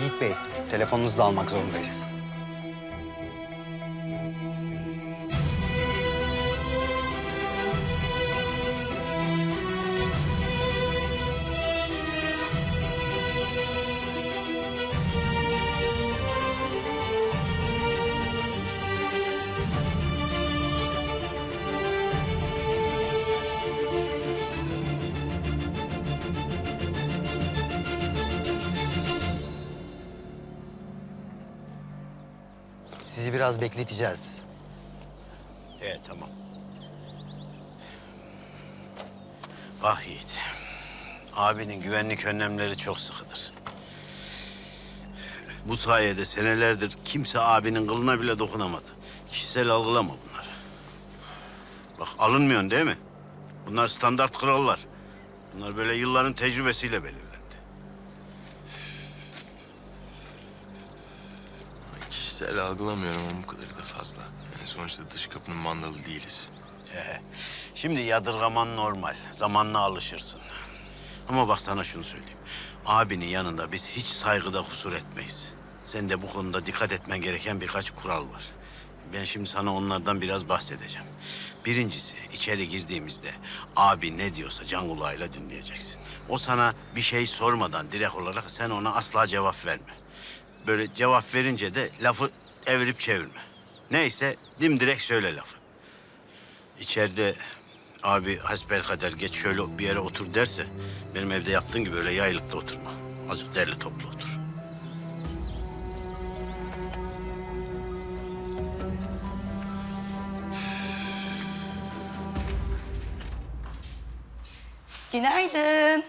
Yiğit Bey, telefonunuzu da almak zorundayız. Sizi biraz bekleteceğiz. Evet tamam. Bak. Abinin güvenlik önlemleri çok sıkıdır. Bu sayede senelerdir kimse abinin kılına bile dokunamadı. Kişisel algılama bunları. Bak alınmıyorsun değil mi? Bunlar standart kurallar. Bunlar böyle yılların tecrübesiyle belirlendi. Kişisel algılamıyorum ama bu kadarı da fazla. Yani sonuçta dış kapının mandalı değiliz. Ee, şimdi yadırgaman normal. Zamanla alışırsın. Ama bak sana şunu söyleyeyim. Abinin yanında biz hiç saygıda kusur etmeyiz. Sen de bu konuda dikkat etmen gereken birkaç kural var. Ben şimdi sana onlardan biraz bahsedeceğim. Birincisi içeri girdiğimizde abi ne diyorsa can kulağıyla dinleyeceksin. O sana bir şey sormadan direkt olarak sen ona asla cevap verme. Böyle cevap verince de lafı evirip çevirme. Neyse dimdirek söyle lafı. İçeride abi hasbelkader geç şöyle bir yere otur derse benim evde yaptığın gibi öyle yayılıp da oturma. Azıcık derli toplu otur. Günaydın.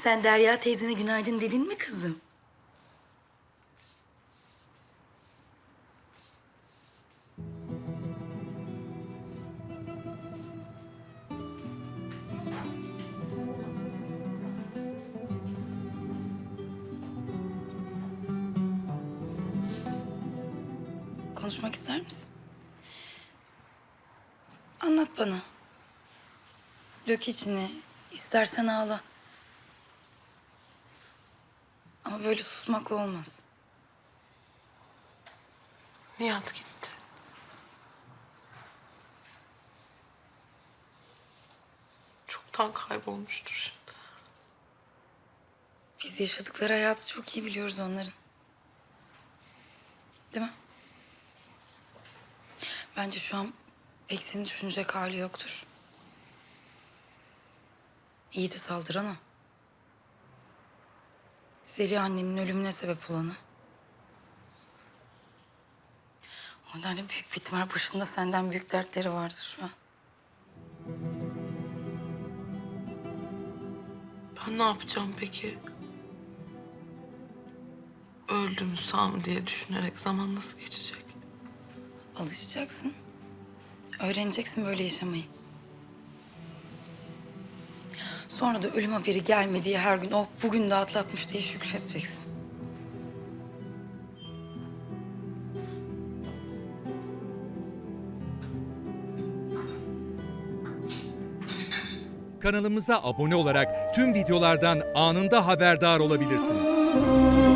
Sen Derya teyzene günaydın dedin mi kızım? Konuşmak ister misin? Anlat bana. Dök içini. İstersen ağla. Ama böyle susmakla olmaz. Nihat gitti. Çoktan kaybolmuştur şimdi. Biz yaşadıkları hayatı çok iyi biliyoruz onların. Değil mi? Bence şu an pek seni düşünecek hali yoktur. İyi de saldıran o. Zeliha annenin ölümüne sebep olanı. O nedenle büyük bir ihtimal başında senden büyük dertleri vardır şu an. Ben ne yapacağım peki? Öldü mü sağ mı diye düşünerek zaman nasıl geçecek? Alışacaksın. Öğreneceksin böyle yaşamayı. Sonra da ölüm haberi gelmediği her gün o bugün de atlatmış diye şükredeceksin. Kanalımıza abone olarak tüm videolardan anında haberdar olabilirsiniz.